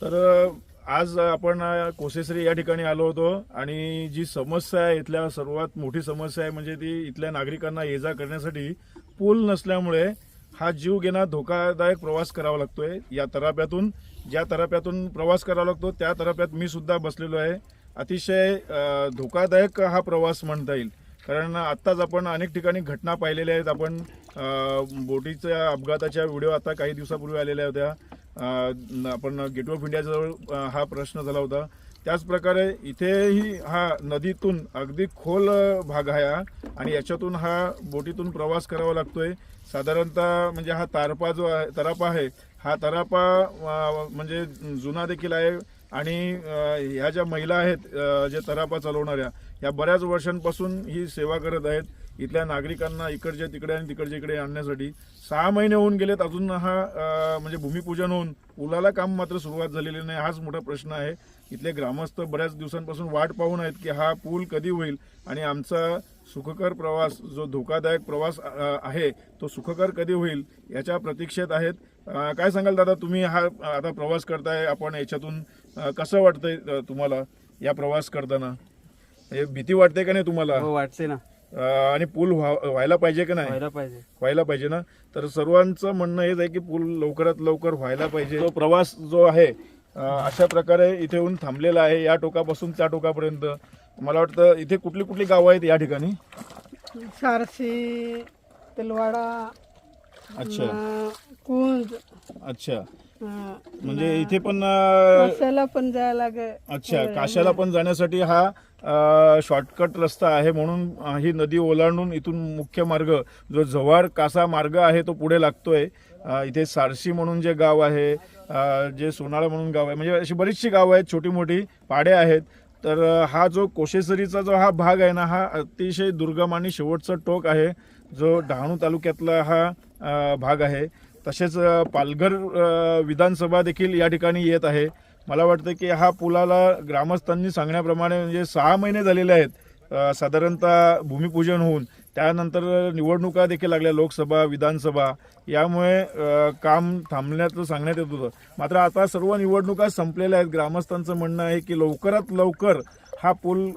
तर आज आपण कोसेसरी या ठिकाणी आलो होतो आणि जी समस्या आहे इथल्या सर्वात मोठी समस्या आहे म्हणजे ती इथल्या नागरिकांना ये जा करण्यासाठी पूल नसल्यामुळे हा जीव घेणा धोकादायक प्रवास करावा लागतोय. या तराप्यातून ज्या तराप्यातून प्रवास करावा लागतो त्या तराप्यात मी सुद्धा बसलेलो आहे. अतिशय धोकादायक हा प्रवास म्हणता येईल. कारण आत्ताच आपण अनेक ठिकाणी घटना पाहिलेल्या आहेत. आपण बोटीच्या अपघाताच्या व्हिडिओ आता काही दिवसापूर्वी आलेल्या होत्या. आपण गेट ऑफ इंडियाजवळ हा प्रश्न झाला होता. त्याचप्रकारे इथेही हा नदीतून अगदी खोल भाग आहे हा. आणि याच्यातून हा बोटीतून प्रवास करावा लागतोय. साधारणतः म्हणजे हा तारपा जो आहे तरापा आहे हा तरापा म्हणजे जुना देखील आहे. आणि ह्या ज्या महिला आहेत ज्या जे तरापा चालवणाऱ्या या बऱ्याच वर्षांपासून ही सेवा करत आहेत. इथल्या नागरिकांना इकडच्या तिकडे आणि तिकडच्या इकडे आणण्यासाठी सहा महिने होऊन गेलेत. अजून हा म्हणजे भूमिपूजन होऊन पुलाला काम मात्र सुरुवात झालेली नाही हाच मोठा प्रश्न आहे. इथले ग्रामस्थ बऱ्याच दिवसांपासून वाट पाहून आहेत की हा पूल कधी होईल आणि आमचा सुखकर प्रवास जो धोकादायक प्रवास आहे तो सुखकर कधी होईल याच्या प्रतीक्षेत आहेत. काय सांगाल दादा तुम्ही हा आता प्रवास करताय आपण याच्यातून कसं वाटतंय तुम्हाला या प्रवास करताना? हे भीती वाटते का नाही तुम्हाला? हो वाटते ना. आणि पूल व्हा- व्हायला पाहिजे का नाही? व्हायला पाहिजे. व्हायला पाहिजे ना? तर सर्वांचं म्हणणं हेच आहे की पूल लवकरात लवकर व्हायला पाहिजे. तो प्रवास जो आहे अ, अशा प्रकारे इथे येऊन थांबलेला आहे. या टोकापासून त्या टोकापर्यंत. मला वाटतं इथे कुठली कुठली गावं आहेत या ठिकाणी? सारसी तेलवाडा अच्छा. अं, कुंज. अच्छा. अं, म्हणजे इथे पण अ, काशाला पण जायला लागे अच्छा काशाला पण जाण्यासाठी हा शॉर्टकट रस्ता आहे म्हणून अ, ही नदी ओलांडून इथून मुख्य मार्ग जो जव्हार कासा मार्ग आहे तो पुढे लागतोय. अ, इथे सारसी म्हणून जे गाव आहे अ, जे सोनाळा म्हणून गाव आहे म्हणजे अशी बरीचशी गावं आहेत छोटी मोठी पाडे आहेत. तर अ, हा जो कोशेसरीचा जो हा भाग आहे ना हा अतिशय दुर्गम आणि शेवटचा टोक आहे. जो डहाणू तालुक्यातला हा भाग आहे तसेच पालघर विधानसभा देखील या ठिकाणी येत आहे. मला वाटतं की हा पुलाला ग्रामस्थांनी सांगण्याप्रमाणे म्हणजे सहा महिने झालेले आहेत साधारणतः भूमिपूजन होऊन. त्यानंतर निवडणुका देखील लागल्या लोकसभा विधानसभा. यामुळे काम थांबण्याचं सांगण्यात येत होतं. मात्र आता सर्व निवडणुका संपलेल्या आहेत. ग्रामस्थांचं म्हणणं आहे की लवकरात लवकर हा पूल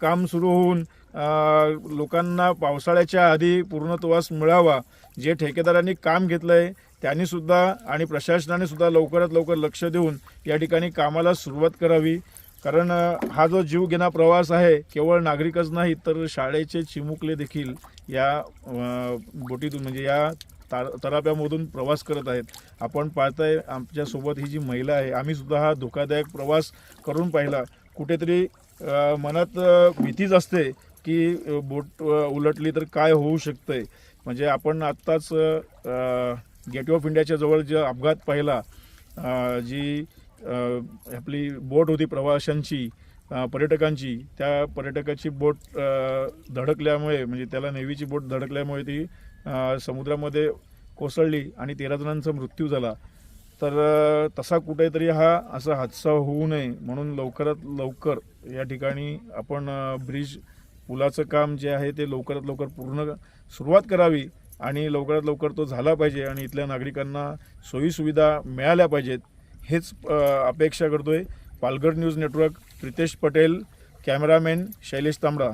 काम सुरू होऊन लोकांना पावसाळ्याच्या आधी पूर्णत्वास मिळावा जे ठेकेदारांनी काम घेतलं आहे त्यांनीसुद्धा आणि प्रशासनानेसुद्धा लवकरात लवकर लक्ष देऊन या ठिकाणी कामाला सुरुवात करावी. कारण हा जो जीव घेणा प्रवास आहे केवळ नागरिकच नाही तर शाळेचे चिमुकले देखील या बोटीतून म्हणजे या तार तराप्यामधून प्रवास करत आहेत. आपण पाहताय आमच्यासोबत ही जी महिला आहे आम्हीसुद्धा हा धोकादायक प्रवास करून पाहिला. कुठेतरी मनात भीतीच असते की बोट उलटली तर काय होऊ शकतंय? म्हणजे आपण आत्ताच गेट ऑफ इंडियाच्या जवळ जे अपघात पाहिला जी आपली बोट होती प्रवाशांची पर्यटकांची त्या पर्यटकाची बोट धडकल्यामुळे म्हणजे त्याला नेव्हीची बोट धडकल्यामुळे ती समुद्रामध्ये कोसळली आणि तेरा जणांचा मृत्यू झाला. तर तसा कुठेतरी हा असा हादसा होऊ नये म्हणून लवकरात लवकर या ठिकाणी आपण ब्रिज पुलाचं काम जे आहे ते लवकरात लवकर पूर्ण सुरुवात करावी आणि लवकरात लवकर तो झाला पाहिजे आणि इथल्या नागरिकांना सोयीसुविधा मिळाल्या पाहिजेत हेच अपेक्षा अपेक्षा करतोय. Palghar news network Pritesh Patel cameraman Shailesh Tambada.